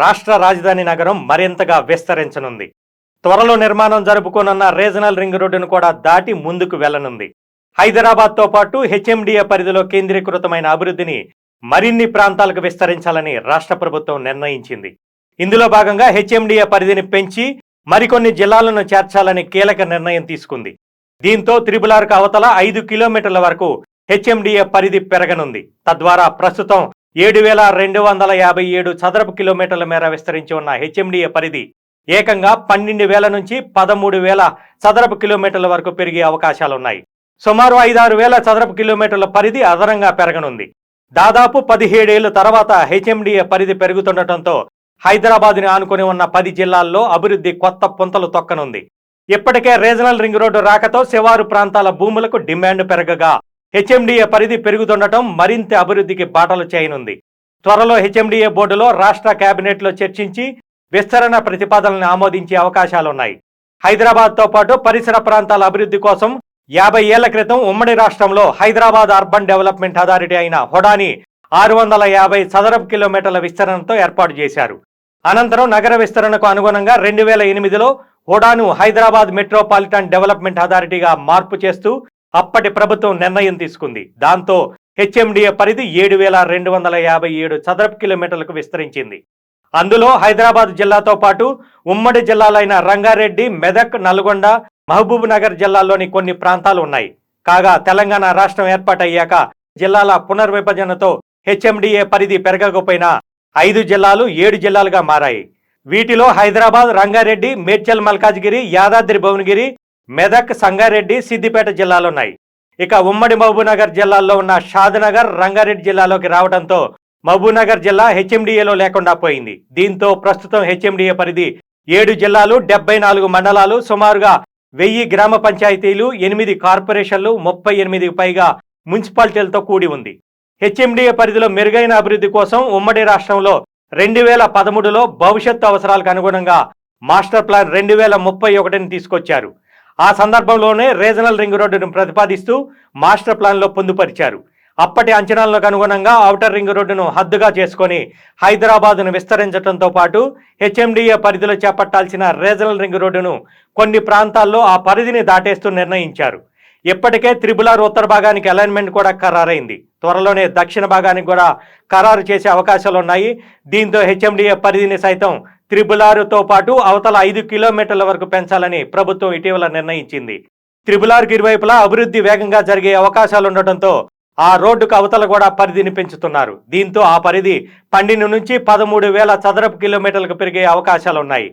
రాష్ట్ర రాజధాని నగరం మరింతగా విస్తరించనుంది. త్వరలో నిర్మాణం జరుపుకోనున్న రీజనల్ రింగ్ రోడ్డును కూడా దాటి ముందుకు వెళ్ళనుంది హైదరాబాద్తో పాటు హెచ్ఎండిఏ పరిధిలో కేంద్రీకృతమైన అభివృద్ధిని మరిన్ని ప్రాంతాలకు విస్తరించాలని రాష్ట్ర ప్రభుత్వం నిర్ణయించింది. ఇందులో భాగంగా హెచ్ఎండిఏ పరిధిని పెంచి మరికొన్ని జిల్లాలను చేర్చాలని కీలక నిర్ణయం తీసుకుంది. దీంతో త్రిబులార్కు అవతల ఐదు కిలోమీటర్ల వరకు హెచ్ఎండిఏ పరిధి పెరగనుంది. తద్వారా ప్రస్తుతం ఏడు వేల రెండు వందల యాభై ఏడు చదరపు కిలోమీటర్ల మేర విస్తరించి ఉన్న హెచ్ఎండిఏ పరిధి ఏకంగా పన్నెండు వేల నుంచి పదమూడు వేల చదరపు కిలోమీటర్ల వరకు పెరిగే అవకాశాలున్నాయి. సుమారు ఐదారు వేల చదరపు కిలోమీటర్ల పరిధి అదనంగా పెరగనుంది. దాదాపు పదిహేడేళ్ళ తర్వాత హెచ్ఎండిఏ పరిధి పెరుగుతుండటంతో హైదరాబాద్ని ఆనుకుని ఉన్న పది జిల్లాల్లో అభివృద్ధి కొత్త పుంతలు తొక్కనుంది. ఇప్పటికే రీజనల్ రింగ్ రోడ్డు రాకతో శివారు ప్రాంతాల భూములకు డిమాండ్ పెరగగా హెచ్ఎండిఏ పరిధి పెరుగుతుండటం మరింత అభివృద్ధికి బాటలు చేయనుంది. త్వరలో హెచ్ఎండిఏ బోర్డులో రాష్ట్ర కేబినెట్లో చర్చించి విస్తరణ ప్రతిపాదనలను ఆమోదించే అవకాశాలున్నాయి. హైదరాబాద్తో పాటు పరిసర ప్రాంతాల అభివృద్ధి కోసం యాభై ఏళ్ళ క్రితం ఉమ్మడి రాష్ట్రంలో హైదరాబాద్ అర్బన్ డెవలప్మెంట్ అథారిటీ అయిన హుడాని ఆరు వందల యాభై చదరపు కిలోమీటర్ల విస్తరణతో ఏర్పాటు చేశారు. అనంతరం నగర విస్తరణకు అనుగుణంగా రెండు వేల ఎనిమిదిలో హుడాను హైదరాబాద్ మెట్రోపాలిటన్ డెవలప్మెంట్ అథారిటీగా మార్పు చేస్తూ అప్పటి ప్రభుత్వం నిర్ణయం తీసుకుంది. దాంతో హెచ్ఎండిఏ పరిధి ఏడు వేల రెండు వందల యాభై ఏడు చదరపు కిలోమీటర్లకు విస్తరించింది. అందులో హైదరాబాద్ జిల్లాతో పాటు ఉమ్మడి జిల్లాలైన రంగారెడ్డి మెదక్ నల్గొండ మహబూబ్ నగర్ జిల్లాల్లోని కొన్ని ప్రాంతాలు ఉన్నాయి. కాగా తెలంగాణ రాష్ట్రం ఏర్పాటయ్యాక జిల్లాల పునర్విభజనతో హెచ్ఎండిఏ పరిధి పెరగకపోయినా ఐదు జిల్లాలు ఏడు జిల్లాలుగా మారాయి. వీటిలో హైదరాబాద్ రంగారెడ్డి మేడ్చల్ మల్కాజ్గిరి యాదాద్రి భువనగిరి మెదక్ సంగారెడ్డి సిద్దిపేట జిల్లాలున్నాయి. ఇక ఉమ్మడి మహబూబ్నగర్ జిల్లాల్లో ఉన్న షాద్నగర్ రంగారెడ్డి జిల్లాలోకి రావడంతో మహబూబ్నగర్ జిల్లా హెచ్ఎండిఏలో లేకుండా పోయింది. దీంతో ప్రస్తుతం హెచ్ఎండిఏ పరిధి ఏడు జిల్లాలు డెబ్బై నాలుగు మండలాలు సుమారుగా వెయ్యి గ్రామ పంచాయతీలు ఎనిమిది కార్పొరేషన్లు ముప్పై ఎనిమిదికి పైగా మున్సిపాలిటీలతో కూడి ఉంది. హెచ్ఎండిఏ పరిధిలో మెరుగైన అభివృద్ధి కోసం ఉమ్మడి రాష్ట్రంలో రెండు వేల పదమూడులో భవిష్యత్తు అవసరాలకు అనుగుణంగా మాస్టర్ ప్లాన్ రెండు వేల ముప్పై ఒకటిని తీసుకొచ్చారు. ఆ సందర్భంలోనే రీజనల్ రింగ్ రోడ్డును ప్రతిపాదిస్తూ మాస్టర్ ప్లాన్లో పొందుపరిచారు. అప్పటి అంచనాలకు అనుగుణంగా ఔటర్ రింగ్ రోడ్డును హద్దుగా చేసుకొని హైదరాబాద్ను విస్తరించడంతో పాటు హెచ్ఎండిఏ పరిధిలో చేపట్టాల్సిన రీజనల్ రింగ్ రోడ్డును కొన్ని ప్రాంతాల్లో ఆ పరిధిని దాటేస్తూ నిర్ణయించారు. ఇప్పటికే త్రిబులార్ ఉత్తర భాగానికి అలైన్మెంట్ కూడా ఖరారైంది. త్వరలోనే దక్షిణ భాగానికి కూడా ఖరారు చేసే అవకాశాలు ఉన్నాయి దీంతో హెచ్ఎండిఏ పరిధిని సైతం త్రిబులారుతో పాటు అవతల ఐదు కిలోమీటర్ల వరకు పెంచాలని ప్రభుత్వం ఇటీవల నిర్ణయించింది. త్రిబులార్కి ఇరువైపులా అభివృద్ధి వేగంగా జరిగే అవకాశాలుండటంతో ఆ రోడ్డుకు అవతల కూడా పరిధిని పెంచుతున్నారు. దీంతో ఆ పరిధి పన్నెండు నుంచి పదమూడు వేల చదరపు కిలోమీటర్లకు పెరిగే అవకాశాలు ఉన్నాయి.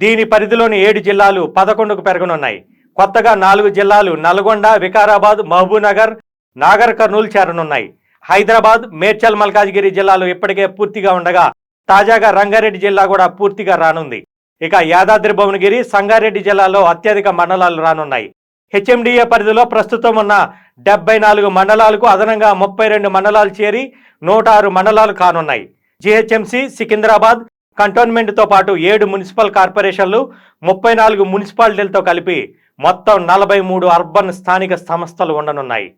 దీని పరిధిలోని ఏడు జిల్లాలు పదకొండుకు పెరగనున్నాయి. కొత్తగా నాలుగు జిల్లాలు నల్గొండ వికారాబాద్ మహబూబ్నగర్ నాగర్ కర్నూలు చేరనున్నాయి. హైదరాబాద్ మేడ్చల్ మల్కాజ్గిరి జిల్లాలు ఇప్పటికే పూర్తిగా ఉండగా తాజాగా రంగారెడ్డి జిల్లా కూడా పూర్తిగా రానుంది. ఇక యాదాద్రి భువనగిరి సంగారెడ్డి జిల్లాలో అత్యధిక మండలాలు రానున్నాయి. హెచ్ఎండిఏ పరిధిలో ప్రస్తుతం ఉన్న డెబ్బై నాలుగు మండలాలకు అదనంగా ముప్పై రెండు మండలాలు చేరి నూట ఆరు మండలాలు కానున్నాయి. జిహెచ్ఎంసి సికింద్రాబాద్ కంటోన్మెంట్తో పాటు ఏడు మున్సిపల్ కార్పొరేషన్లు ముప్పై నాలుగు మున్సిపాలిటీలతో కలిపి మొత్తం నలభై మూడు అర్బన్ స్థానిక సంస్థలు ఉండనున్నాయి.